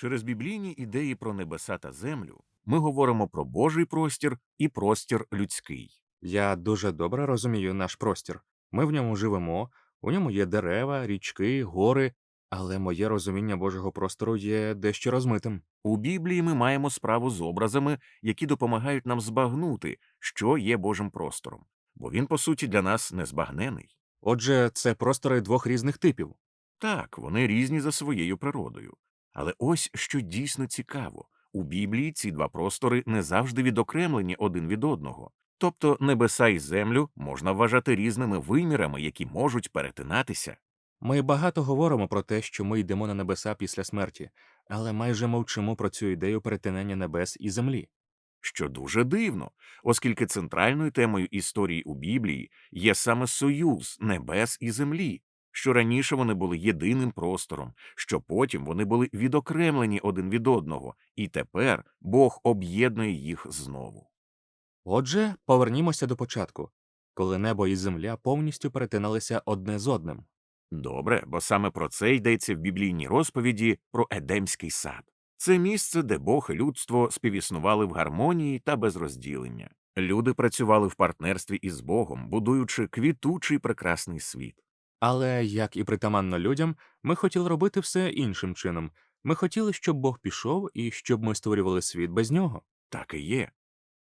Через біблійні ідеї про небеса та землю ми говоримо про Божий простір і простір людський. Я дуже добре розумію наш простір. Ми в ньому живемо, у ньому є дерева, річки, гори, але моє розуміння Божого простору є дещо розмитим. У Біблії ми маємо справу з образами, які допомагають нам збагнути, що є Божим простором, бо він, по суті, для нас незбагнений. Отже, це простори двох різних типів. Так, вони різні за своєю природою. Але ось що дійсно цікаво у Біблії ці два простори не завжди відокремлені один від одного. Тобто небеса і землю можна вважати різними вимірами, які можуть перетинатися. Ми багато говоримо про те, що ми йдемо на небеса після смерті, але майже мовчимо про цю ідею перетинання небес і землі. Що дуже дивно, оскільки центральною темою історії у Біблії є саме союз небес і землі, що раніше вони були єдиним простором, що потім вони були відокремлені один від одного, і тепер Бог об'єднує їх знову. Отже, повернімося до початку, коли небо і земля повністю перетиналися одне з одним. Добре, бо саме про це йдеться в біблійній розповіді про Едемський сад. Це місце, де Бог і людство співіснували в гармонії та без розділення. Люди працювали в партнерстві із Богом, будуючи квітучий прекрасний світ. Але, як і притаманно людям, ми хотіли робити все іншим чином. Ми хотіли, щоб Бог пішов і щоб ми створювали світ без нього. Так і є.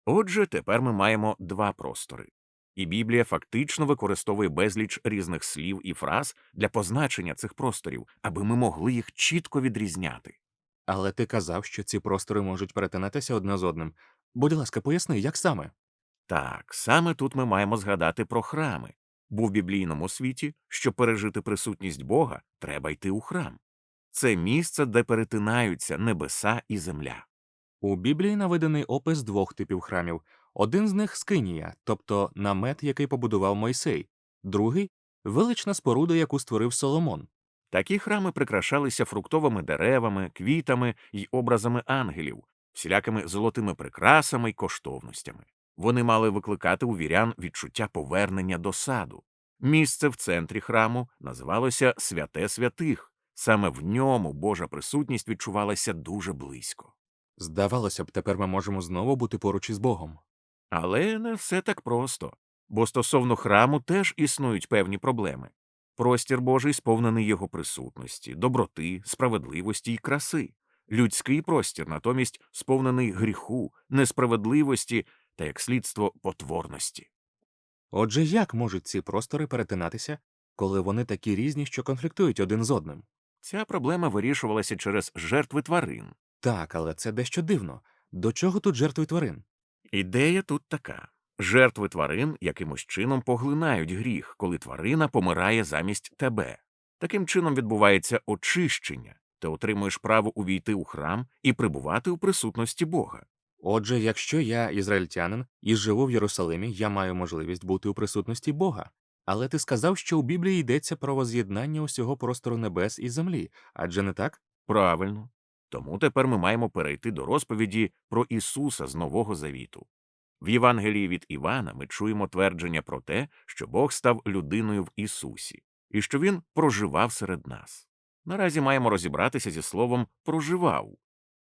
Отже, тепер ми маємо два простори. І Біблія фактично використовує безліч різних слів і фраз для позначення цих просторів, аби ми могли їх чітко відрізняти. Але ти казав, що ці простори можуть перетинатися одне з одним. Будь ласка, поясни, як саме? Так, саме тут ми маємо згадати про храми, бо в біблійному світі, щоб пережити присутність Бога, треба йти у храм. Це місце, де перетинаються небеса і земля. У Біблії наведений опис двох типів храмів. Один з них скинія, тобто намет, який побудував Мойсей, другий велична споруда, яку створив Соломон. Такі храми прикрашалися фруктовими деревами, квітами й образами ангелів, всілякими золотими прикрасами й коштовностями. Вони мали викликати у вірян відчуття повернення до саду. Місце в центрі храму називалося Святе Святих. Саме в ньому Божа присутність відчувалася дуже близько. Здавалося б, тепер ми можемо знову бути поруч із Богом. Але не все так просто, бо стосовно храму теж існують певні проблеми. Простір Божий сповнений його присутності, доброти, справедливості й краси. Людський простір натомість сповнений гріху, несправедливості та, як слідство, потворності. Отже, як можуть ці простори перетинатися, коли вони такі різні, що конфліктують один з одним? Ця проблема вирішувалася через жертви тварин. Так, але це дещо дивно. До чого тут жертви тварин? Ідея тут така. Жертви тварин якимось чином поглинають гріх, коли тварина помирає замість тебе. Таким чином відбувається очищення, ти отримуєш право увійти у храм і прибувати у присутності Бога. Отже, якщо я ізраїльтянин і живу в Єрусалимі, я маю можливість бути у присутності Бога. Але ти сказав, що у Біблії йдеться про воз'єднання усього простору небес і землі, адже не так? Правильно. Тому тепер ми маємо перейти до розповіді про Ісуса з Нового Завіту. В Євангелії від Івана ми чуємо твердження про те, що Бог став людиною в Ісусі, і що Він проживав серед нас. Наразі маємо розібратися зі словом проживав.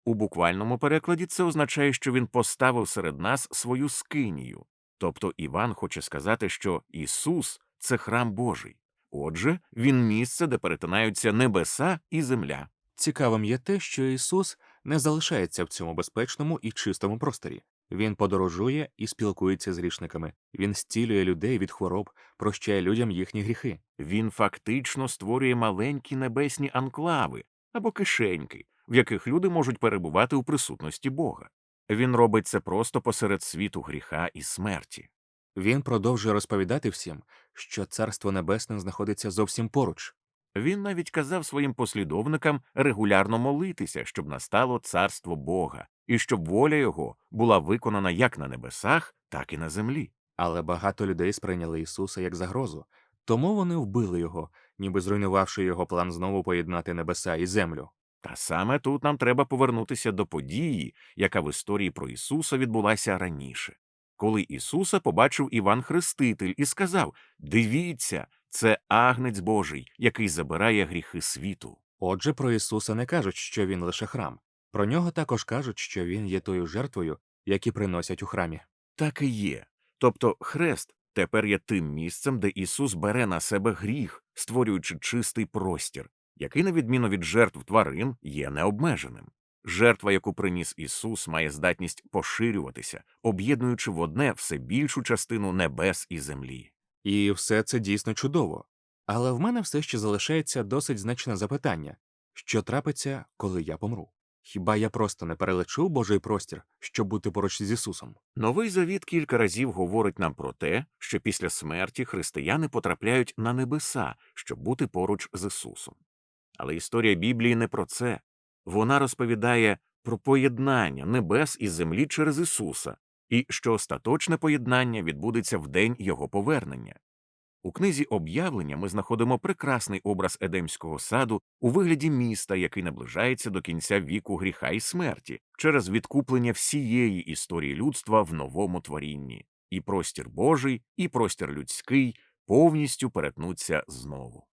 У буквальному перекладі це означає, що він поставив серед нас свою скинію. Тобто Іван хоче сказати, що Ісус це храм Божий. Отже, він місце, де перетинаються небеса і земля. Цікавим є те, що Ісус не залишається в цьому безпечному і чистому просторі. Він подорожує і спілкується з грішниками. Він зцілює людей від хвороб, прощає людям їхні гріхи. Він фактично створює маленькі небесні анклави або кишеньки, в яких люди можуть перебувати у присутності Бога. Він робить це просто посеред світу гріха і смерті. Він продовжує розповідати всім, що Царство Небесне знаходиться зовсім поруч. Він навіть казав своїм послідовникам регулярно молитися, щоб настало царство Бога, і щоб воля його була виконана як на небесах, так і на землі. Але багато людей сприйняли Ісуса як загрозу, тому вони вбили його, ніби зруйнувавши його план знову поєднати небеса і землю. Та саме тут нам треба повернутися до події, яка в історії про Ісуса відбулася раніше. Коли Ісуса побачив Іван Хреститель і сказав Дивіться, це агнець Божий, який забирає гріхи світу. Отже, про Ісуса не кажуть, що він лише храм. Про нього також кажуть, що він є тою жертвою, які приносять у храмі. Так і є. Тобто хрест тепер є тим місцем, де Ісус бере на себе гріх, створюючи чистий простір, який, на відміну від жертв тварин, є необмеженим. Жертва, яку приніс Ісус, має здатність поширюватися, об'єднуючи в одне все більшу частину небес і землі. І все це дійсно чудово. Але в мене все ще залишається досить значне запитання що трапиться, коли я помру? Хіба я просто не перелечу Божий простір, щоб бути поруч з Ісусом? Новий завіт кілька разів говорить нам про те, що після смерті християни потрапляють на небеса, щоб бути поруч з Ісусом. Але історія Біблії не про це. Вона розповідає про поєднання небес і землі через Ісуса, і що остаточне поєднання відбудеться в день Його повернення. У книзі об'явлення ми знаходимо прекрасний образ Едемського саду у вигляді міста, який наближається до кінця віку гріха і смерті через відкуплення всієї історії людства в новому творінні, і простір Божий, і простір людський повністю перетнуться знову.